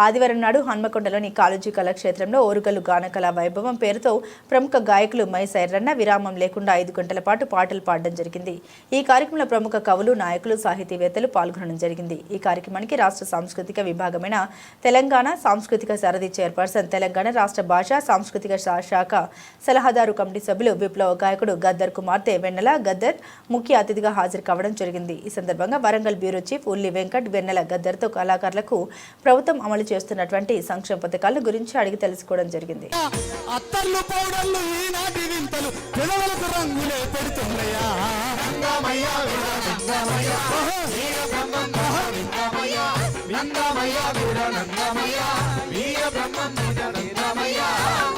ఆదివారం నాడు హన్మకొండలోని కాళోజీ కళాక్షేత్రంలో ఓరుగల్లు గానకళ వైభవం పేరుతో ప్రముఖ గాయకులు మై సైర్రన్న విరామం లేకుండా ఐదు గంటల పాటు పాటలు పాడడం జరిగింది. ఈ కార్యక్రమంలో ప్రముఖ కవులు నాయకులు సాహితీవేత్తలు పాల్గొనడం జరిగింది. ఈ కార్యక్రమానికి రాష్ట్ర సాంస్కృతిక విభాగమైన తెలంగాణ సాంస్కృతిక సారథి చైర్పర్సన్ తెలంగాణ రాష్ట్ర భాషా సాంస్కృతిక శా- శాఖ సలహాదారు కమిటీ సభ్యులు విప్లవ గాయకుడు గద్దర్ కుమార్తె వెన్నెల గద్దర్ ముఖ్య అతిథిగా హాజరు కావడం జరిగింది. ఈ సందర్భంగా వరంగల్ బ్యూరో చీఫ్ ఉల్లి వెంకట్ వెన్నెల గద్దర్తో కళాకారులకు ప్రభుత్వం అమలు చేస్తున్నటువంటి సంక్షేమ పథకాల గురించి అడిగి తెలుసుకోవడం జరిగింది. అత్తర్లు పౌడర్లు ఈనాటి వింతలు పెదవులకు రంగులే పెడుతున్నాయా?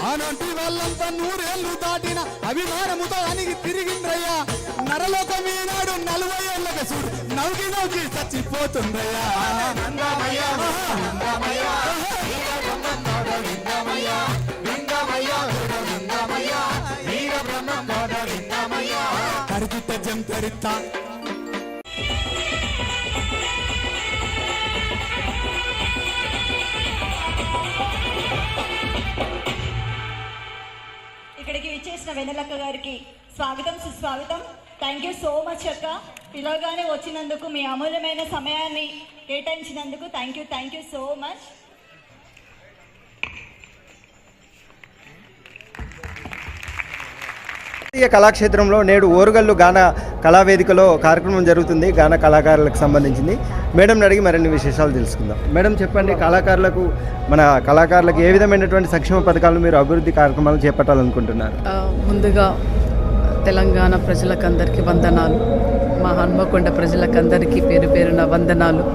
ఆనాటి వాళ్ళంతా నూరేళ్ళు దాటిన అభిమానముతో అనిగి తిరిగిండ్రయ్యా. నరలోకం ఈనాడు నలభై ఏళ్ళకి చూడు నవ్వుకి నవ్వుకి చచ్చిపోతుందయ్యా. కరిగిత జంతరిత. ఇక్కడికి విచ్చేసిన వెన్నెలక్క గారికి స్వాగతం సుస్వాగతం. థ్యాంక్ యూ సో మచ్ అక్క. పిలవగానే వచ్చినందుకు మీ అమూల్యమైన సమయాన్ని కేటాయించినందుకు thank you thank you so much భారతీయ కళాక్షేత్రంలో నేడు ఓరుగల్లు గాన కళావేదికలో కార్యక్రమం జరుగుతుంది గాన కళాకారులకు సంబంధించింది. మేడంని అడిగి మరిన్ని విశేషాలు తెలుసుకుందాం. మేడం చెప్పండి కళాకారులకు మన కళాకారులకు ఏ విధమైనటువంటి సంక్షేమ పథకాలు మీరు అభివృద్ధి కార్యక్రమాలు చేపట్టాలనుకుంటున్నారు? ముందుగా తెలంగాణ ప్రజలకందరికీ వందనాలు. మా హన్మకొండ ప్రజలకందరికీ పేరు పేరున వందనాలు.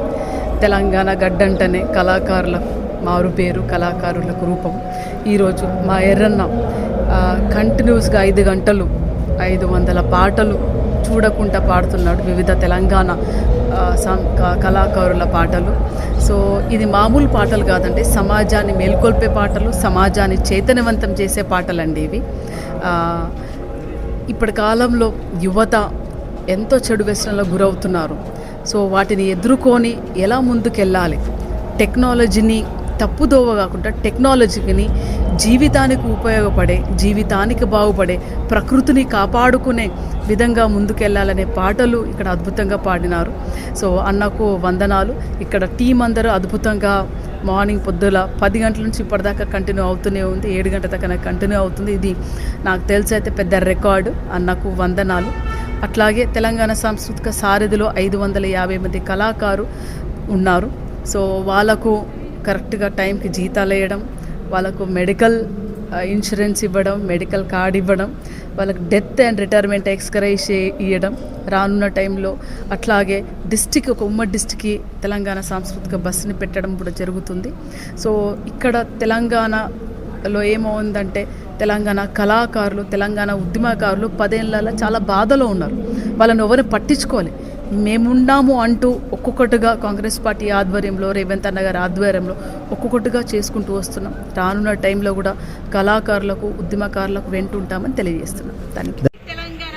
తెలంగాణ గడ్డంటనే కళాకారులకు మారు పేరు కళాకారులకు రూపం. ఈరోజు మా ఎర్రన్న కంటిన్యూస్గా ఐదు గంటలు ఐదు వందల పాటలు చూడకుండా పాడుతున్నాడు వివిధ తెలంగాణ క- కళాకారుల పాటలు. సో ఇది మామూలు పాటలు కాదండి సమాజాన్ని మేల్కొల్పే పాటలు సమాజాన్ని చైతన్యవంతం చేసే పాటలండి ఇవి. ఇప్పటి కాలంలో యువత ఎంతో చెడు వ్యసనంలో గురవుతున్నారు. సో వాటిని ఎదుర్కొని ఎలా ముందుకెళ్ళాలి? టెక్నాలజీని తప్పుదోవ కాకుండా టెక్నాలజీని జీవితానికి ఉపయోగపడే జీవితానికి బాగుపడే ప్రకృతిని కాపాడుకునే విధంగా ముందుకెళ్ళాలనే పాటలు ఇక్కడ అద్భుతంగా పాడినారు. సో అన్నకు వందనాలు. ఇక్కడ టీం అందరూ అద్భుతంగా మార్నింగ్ పొద్దుల పది గంటల నుంచి ఇప్పటిదాకా కంటిన్యూ అవుతూనే ఉంది. ఏడు గంటల దాకా నాకు కంటిన్యూ అవుతుంది. ఇది నాకు తెలిసి అయితే పెద్ద రికార్డు. అన్నకు వందనాలు. అట్లాగే తెలంగాణ సాంస్కృతిక సారథిలో ఐదు వందల యాభై మంది కళాకారు ఉన్నారు. సో వాళ్ళకు కరెక్ట్గా టైంకి జీతాలు వేయడం వాళ్ళకు మెడికల్ ఇన్సూరెన్స్ ఇవ్వడం మెడికల్ కార్డ్ ఇవ్వడం వాళ్ళకి డెత్ అండ్ రిటైర్మెంట్ ఎక్స్కరైజ్ ఇవ్వడం రానున్న టైంలో అట్లాగే డిస్టిక్ ఒక ఉమ్మడి డిస్టిక్కి తెలంగాణ సాంస్కృతిక బస్సుని పెట్టడం కూడా జరుగుతుంది. సో ఇక్కడ తెలంగాణలో ఏమవుందంటే తెలంగాణ కళాకారులు తెలంగాణ ఉద్యమకారులు పదేళ్ళ చాలా బాధలో ఉన్నారు. వాళ్ళని ఎవరు పట్టించుకోవాలి. మేమున్నాము అంటూ ఒక్కొక్కటిగా కాంగ్రెస్ పార్టీ ఆధ్వర్యంలో రేవంత్ అన్న గారి ఆధ్వర్యంలో ఒక్కొక్కటిగా చేసుకుంటూ వస్తున్నాం రానున్న టైంలో కూడా కళాకారులకు ఉద్యమకారులకు వెంటుంటామని తెలియజేస్తున్నాం దానికి తెలంగాణ